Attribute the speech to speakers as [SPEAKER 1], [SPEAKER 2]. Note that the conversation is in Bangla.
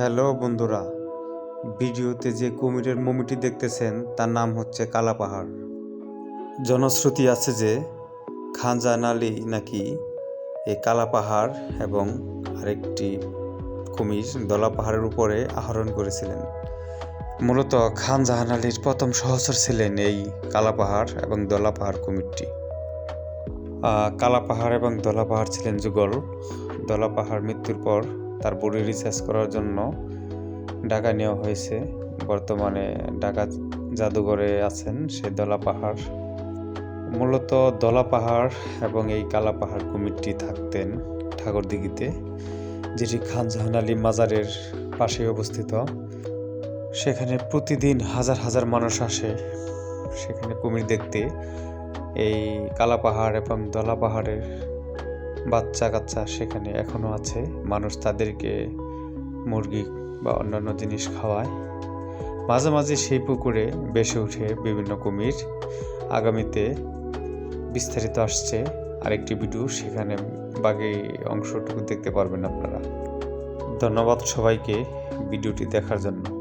[SPEAKER 1] হ্যালো বন্ধুরা ভিডিওতে যে কুমিরের মমিটি দেখতেছেন তার নাম হচ্ছে কালা পাহাড় জনশ্রুতি আছে যে খানজাহান আলী নাকি এই কালা পাহাড় এবং আরেকটি কুমির দলা পাহাড়ের উপরে আহরণ করেছিলেন। মূলত খান জাহান আলীর প্রথম সহচর ছিলেন এই কালা পাহাড় এবং দলা পাহাড় কুমিরটি। আহ, কালা পাহাড় এবং দলা পাহাড় ছিলেন যুগল। দলা পাহাড় মৃত্যুর পর তার বডি রিসার্চ করার জন্য ঢাকা নেওয়া হয়েছে। বর্তমানে ঢাকা জাদুঘরে আছেন সে দলা পাহাড়। মূলত দলা পাহাড় এবং এই কালা পাহাড় কুমিরটি থাকতেন ঠাকুরদিঘিতে যেটি খান জাহান আলী মাজারের পাশে অবস্থিত। সেখানে প্রতিদিন হাজার হাজার মানুষ আসে সেখানে কুমির দেখতে। এই কালা পাহাড় এবং দলা পাহাড়ের বাচ্চা কাচ্চা সেখানে এখনও আছে। মানুষ তাদেরকে মুরগি বা অন্যান্য জিনিস খাওয়ায়। মাঝে মাঝে সেই পুকুরে বেসে উঠে বিভিন্ন কুমির। আগামীতে বিস্তারিত আসছে আরেকটি ভিডিও, সেখানে বাকি অংশটুকু দেখতে পারবেন আপনারা। ধন্যবাদ সবাইকে ভিডিওটি দেখার জন্য।